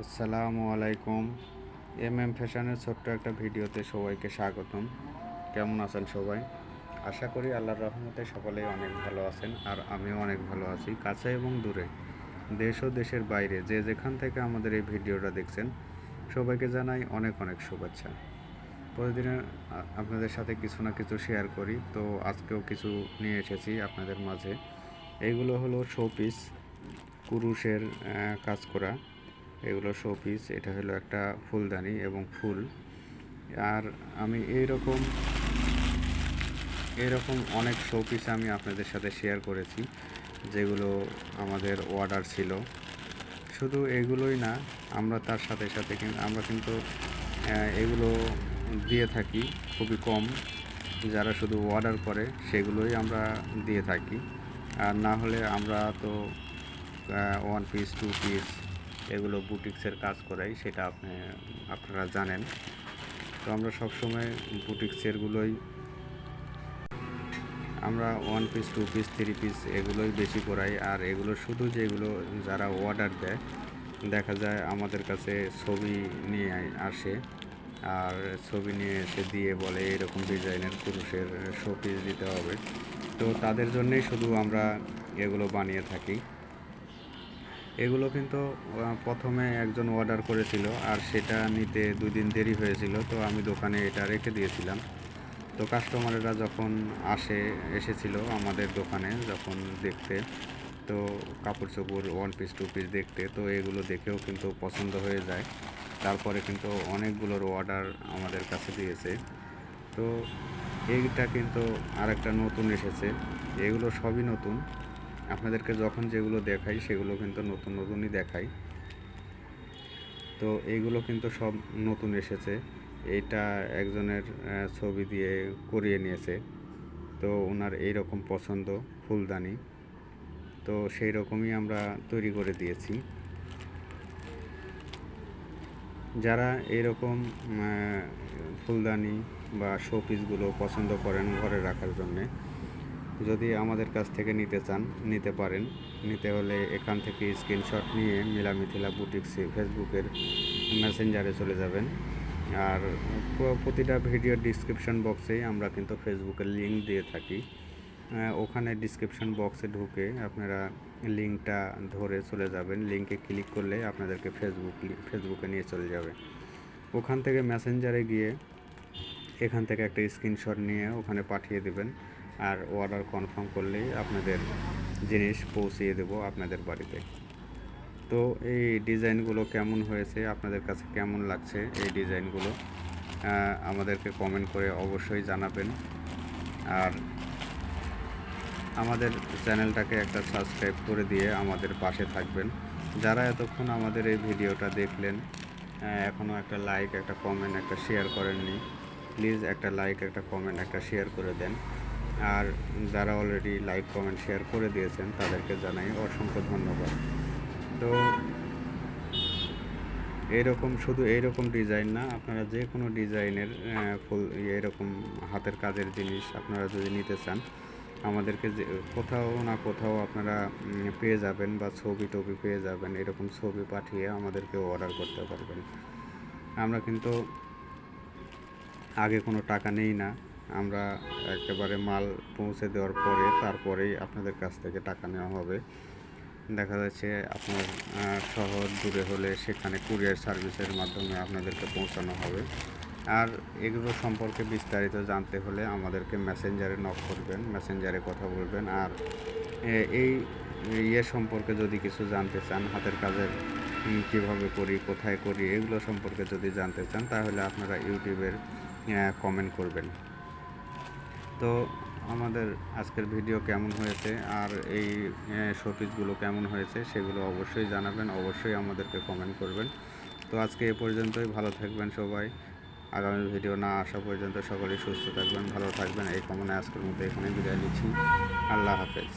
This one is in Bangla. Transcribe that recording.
আসসালামু আলাইকুম। এম এম ফ্যাশনের ছোট্ট একটা ভিডিওতে সবাইকে স্বাগতম। কেমন আছেন সবাই? আশা করি আল্লাহর রহমতে সকলেই অনেক ভালো আছেন আর আমিও অনেক ভালো আছি, কাছে এবং দূরে। দেশ ও দেশের বাইরে যে যেখান থেকে আমাদের এই ভিডিওটা দেখছেন, সবাইকে জানাই অনেক অনেক শুভেচ্ছা। প্রতিদিনে আপনাদের সাথে কিছু না কিছু শেয়ার করি, তো আজকেও কিছু নিয়ে এসেছি আপনাদের মাঝে। এইগুলো হলো শোপিস কুরুশের কাজ করা। এগুলো শো পিস এটা হলো একটা ফুলদানি এবং ফুল। আর আমি এইরকম এরকম অনেক শো পিস আমি আপনাদের সাথে শেয়ার করেছি, যেগুলো আমাদের অর্ডার ছিল। শুধু এগুলোই না, আমরা তার সাথে সাথে কিন্তু আমরা কিন্তু এগুলো দিয়ে থাকি খুবই কম। যারা শুধু অর্ডার করে, সেগুলোই আমরা দিয়ে থাকি। আর না হলে আমরা তো ওয়ান পিস টু পিস এগুলো বুটিক্সের কাজ করাই, সেটা আপনি, আপনারা জানেন। তো আমরা সবসময় বুটিক্সেরগুলোই আমরা one piece two piece three piece এগুলোই বেশি করাই। আর এগুলো শুধু যেগুলো যারা অর্ডার দেয়, দেখা যায় আমাদের কাছে ছবি নিয়ে আসে, আর ছবি নিয়ে এসে দিয়ে বলে এরকম ডিজাইনের পুরুষের শো পিস দিতে হবে। তো তাদের জন্যেই শুধু আমরা এগুলো বানিয়ে থাকি। এগুলো কিন্তু প্রথমে একজন অর্ডার করেছিল আর সেটা নিতে দুই দিন দেরি হয়েছিল, তো আমি দোকানে এটা রেখে দিয়েছিলাম। তো কাস্টমারেরা যখন আসে, এসেছিল আমাদের দোকানে যখন দেখতে, তো কাপড় চোপড় ওয়ান পিস টু পিস দেখতে, তো এগুলো দেখেও কিন্তু পছন্দ হয়ে যায়। তারপরে কিন্তু অনেকগুলোর অর্ডার আমাদের কাছে দিয়েছে। তো এইটা কিন্তু আরেকটা নতুন এসেছে। এগুলো সবই নতুন। আপনাদেরকে যখন যেগুলো দেখাই, সেগুলো কিন্তু নতুন নতুনই দেখাই। তো এইগুলো কিন্তু সব নতুন এসেছে। এটা একজনের ছবি দিয়ে করিয়ে নিয়েছে। তো ওনার এই রকম পছন্দ, ফুলদানি। তো সেই রকমই আমরা তৈরি করে দিয়েছি। যারা এরকম ফুলদানি বা শোপিসগুলো পছন্দ করেন ঘরে রাখার জন্যে যদি আমাদের কাছ থেকে নিতে চান, নিতে পারেন। নিতে হলে এখান থেকে স্ক্রিনশট নিয়ে মিলা মিথিলা বুটিক্স ফেসবুকের মেসেঞ্জারে চলে যাবেন। আর প্রতিটা ভিডিও ডিসক্রিপশন বক্সেই আমরা কিন্তু ফেসবুকের লিঙ্ক দিয়ে থাকি। ওখানে ডিসক্রিপশন বক্সে ঢুকে আপনারা লিঙ্কটা ধরে চলে যাবেন। লিঙ্কে ক্লিক করলে আপনাদেরকে ফেসবুক ফেসবুকে নিয়ে চলে যাবে। ওখান থেকে মেসেঞ্জারে গিয়ে এখান থেকে একটা স্ক্রিনশট নিয়ে ওখানে পাঠিয়ে দেবেন। আর অর্ডার কনফার্ম করলেই আপনাদের জিনিস পৌঁছিয়ে দেবো আপনাদের বাড়িতে। তো এই ডিজাইনগুলো কেমন হয়েছে, আপনাদের কাছে কেমন লাগছে এই ডিজাইনগুলো আমাদেরকে কমেন্ট করে অবশ্যই জানাবেন। আর আমাদের চ্যানেলটাকে একটা সাবস্ক্রাইব করে দিয়ে আমাদের পাশে থাকবেন। যারা এতক্ষণ আমাদের এই ভিডিওটা দেখলেন এখনও একটা লাইক একটা কমেন্ট একটা শেয়ার করেননি প্লিজ একটা লাইক একটা কমেন্ট একটা শেয়ার করে দেন। আর যারা অলরেডি লাইক কমেন্ট শেয়ার করে দিয়েছেন, তাদেরকে জানাই অসংখ্য ধন্যবাদ। তো এইরকম শুধু এইরকম ডিজাইন না, আপনারা যে কোনো ডিজাইনের ফুল এরকম হাতের কাজের জিনিস আপনারা যদি নিতে চান, আমাদেরকে যে, কোথাও না কোথাও আপনারা পেয়ে যাবেন বা ছবি টবি পেয়ে যাবেন, এরকম ছবি পাঠিয়ে আমাদেরকে অর্ডার করতে পারবেন। আমরা কিন্তু আগে কোনো টাকা নেই না। আমরা একেবারে মাল পৌঁছে দেওয়ার পরে তারপরেই আপনাদের কাছ থেকে টাকা নেওয়া হবে। দেখা যাচ্ছে আপনার শহর দূরে হলে সেখানে কুরিয়ার সার্ভিসের মাধ্যমে আপনাদেরকে পৌঁছানো হবে। আর এগুলো সম্পর্কে বিস্তারিত জানতে হলে আমাদেরকে মেসেঞ্জারে নক করবেন, মেসেঞ্জারে কথা বলবেন। আর এই ইয়ে সম্পর্কে যদি কিছু জানতে চান, হাতের কাজের কীভাবে করি, কোথায় করি, এগুলো সম্পর্কে যদি জানতে চান, তাহলে আপনারা ইউটিউবের কমেন্ট করবেন। তো আমাদের আজকের ভিডিও কেমন হয়েছে আর এই শোপিসগুলো কেমন হয়েছে সেগুলো অবশ্যই জানাবেন, অবশ্যই আমাদেরকে কমেন্ট করবেন। তো আজকে এ পর্যন্তই, ভালো থাকবেন সবাই। আগামী ভিডিও না আসা পর্যন্ত সকলেই সুস্থ থাকবেন, ভালো থাকবেন। এই কামনায় আজকের মতো এখানে বিদায় নিচ্ছি। আল্লাহ হাফেজ।